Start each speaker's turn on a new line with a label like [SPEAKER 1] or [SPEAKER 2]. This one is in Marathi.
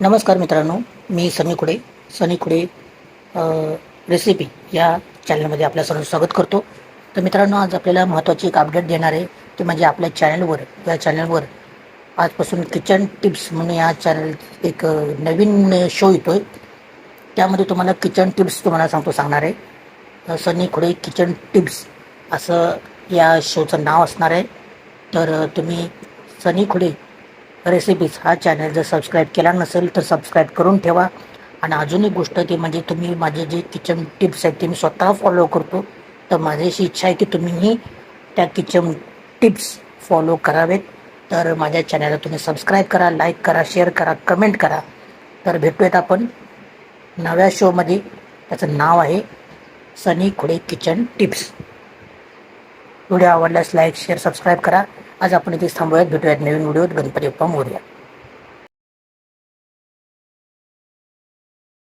[SPEAKER 1] नमस्कार मित्रांनो मी सनी खुडे. सनी खुडे रेसिपी या चॅनलमध्ये आपल्या सर्व स्वागत करतो. तर मित्रांनो आज आपल्याला महत्त्वाची एक अपडेट देणार आहे. ते म्हणजे आपल्या चॅनलवर या चॅनलवर आजपासून किचन टिप्स म्हणून या चॅनल एक नवीन शो येतो आहे त्यामध्ये तुम्हाला किचन टिप्स तुम्हाला सांगतो सांगणार आहे. सनी खुडे किचन टिप्स असं या शोचं नाव असणार आहे. तर तुम्ही सनी खुडे रेसिपीज हा चॅनल जर सबस्क्राईब केला नसेल तर सबस्क्राईब करून ठेवा. आणि अजून एक गोष्ट ती म्हणजे तुम्ही माझे जे किचन टिप्स आहेत ते मी स्वतः फॉलो करतो. तर माझी अशी इच्छा आहे की तुम्हीही त्या किचन टिप्स फॉलो करावेत. तर माझ्या चॅनलला तुम्ही सबस्क्राईब करा लाईक करा शेअर करा कमेंट करा. तर भेटूयात आपण नव्या शोमध्ये त्याचं नाव आहे Sunny Khude kitchen tips video आवडल्यास लाईक शेअर सबस्क्राईब करा. आज आपण इथे थांबूयात. भेटूयात नवीन व्हिडिओत. गणपती बाप्पा मोर्या